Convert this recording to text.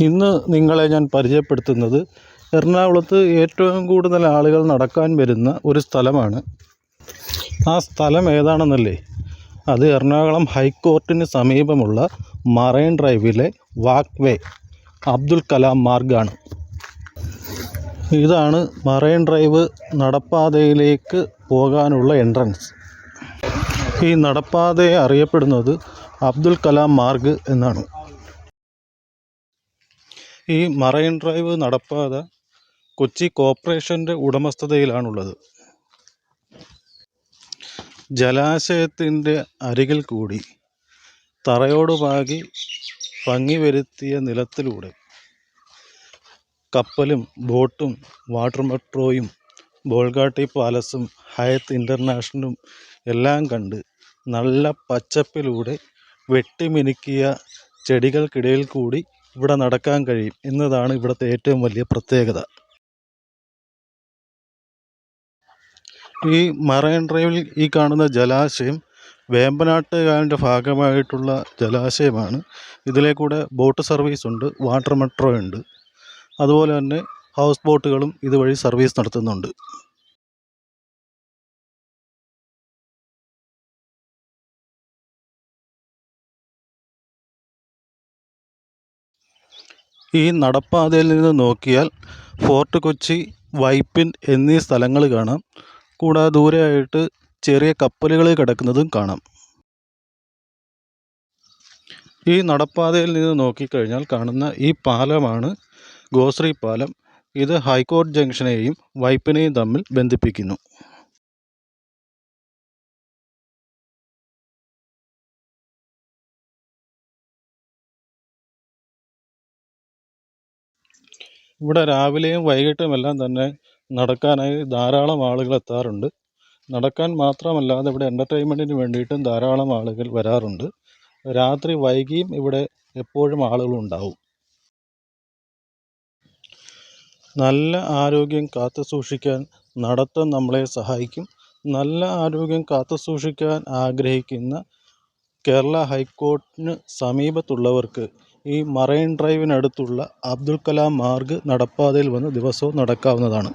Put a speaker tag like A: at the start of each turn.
A: ഇന്ന് നിങ്ങളെ ഞാൻ പരിചയപ്പെടുത്തുന്നത് എറണാകുളത്ത് ഏറ്റവും കൂടുതൽ ആളുകൾ നടക്കാൻ വരുന്ന ഒരു സ്ഥലമാണ്. ആ സ്ഥലം ഏതാണെന്നല്ലേ? അത് എറണാകുളം ഹൈക്കോർട്ടിന് സമീപമുള്ള മറൈൻ ഡ്രൈവിലെ വാക്വേ അബ്ദുൽ കലാം മാർഗാണ്. ഇതാണ് മറൈൻ ഡ്രൈവ് നടപ്പാതയിലേക്ക് പോകാനുള്ള എൻട്രൻസ്. ഈ നടപ്പാതയെ അറിയപ്പെടുന്നത് അബ്ദുൽ കലാം മാർഗ് എന്നാണ്. ഈ മറൈൻ ഡ്രൈവ് നടപ്പാത കൊച്ചി കോർപ്പറേഷന്റെ ഉടമസ്ഥതയിലാണുള്ളത്. ജലാശയത്തിന്റെ അരികിൽ കൂടി തറയോട് പാകി ഭംഗി വരുത്തിയ നിലത്തിലൂടെ കപ്പലും ബോട്ടും വാട്ടർ മെട്രോയും ബോൾഗാട്ടി പാലസും ഹയത്ത് ഇന്റർനാഷണലും എല്ലാം കണ്ട് നല്ല പച്ചപ്പിലൂടെ വെട്ടിമിനുക്കിയ ചെടികൾക്കിടയിൽ കൂടി ഇവിടെ നടക്കാൻ കഴിയും എന്നതാണ് ഇവിടുത്തെ ഏറ്റവും വലിയ പ്രത്യേകത. ഈ മറൈൻ ഡ്രൈവിൽ ഈ കാണുന്ന ജലാശയം വേമ്പനാട്ടുകാരന്റെ ഭാഗമായിട്ടുള്ള ജലാശയമാണ്. ഇതിലെ കൂടെ ബോട്ട് സർവീസ് ഉണ്ട് വാട്ടർ മെട്രോ ഉണ്ട്. അതുപോലെ തന്നെ ഹൗസ് ബോട്ടുകളും ഇതുവഴി സർവീസ് നടത്തുന്നുണ്ട്. ഈ നടപ്പാതയിൽ നിന്ന് നോക്കിയാൽ ഫോർട്ട് കൊച്ചി വൈപ്പിൻ എന്നീ സ്ഥലങ്ങൾ കാണാം. കൂടാതെ ദൂരെയായിട്ട് ചെറിയ കപ്പലുകൾ കിടക്കുന്നതും കാണാം. ഈ നടപ്പാതയിൽ നിന്ന് നോക്കിക്കഴിഞ്ഞാൽ കാണുന്ന ഈ പാലമാണ് ഗോശ്രീ പാലം. ഇത് ഹൈക്കോർട്ട് ജംഗ്ഷനെയും വൈപ്പിനെയും തമ്മിൽ ബന്ധിപ്പിക്കുന്നു. ഇവിടെ രാവിലെയും വൈകിട്ടും എല്ലാം തന്നെ നടക്കാനായി ധാരാളം ആളുകൾ എത്താറുണ്ട്. നടക്കാൻ മാത്രമല്ലാതെ ഇവിടെ എന്റർടൈൻമെന്റിന് വേണ്ടിയിട്ടും ധാരാളം ആളുകൾ വരാറുണ്ട്. രാത്രി വൈകിയും ഇവിടെ എപ്പോഴും ആളുകളുണ്ടാവും നല്ല ആരോഗ്യം കാത്തു സൂക്ഷിക്കാൻ നടത്തം നമ്മളെ സഹായിക്കും. നല്ല ആരോഗ്യം കാത്തു സൂക്ഷിക്കാൻ ആഗ്രഹിക്കുന്ന കേരള ഹൈക്കോർട്ടിന് സമീപത്തുള്ളവർക്ക് ഈ മറൈൻ ഡ്രൈവിനടുത്തുള്ള അബ്ദുൽ കലാം മാർഗ് നടപ്പാതയിൽ വന്ന് ദിവസവും നടക്കാവുന്നതാണ്.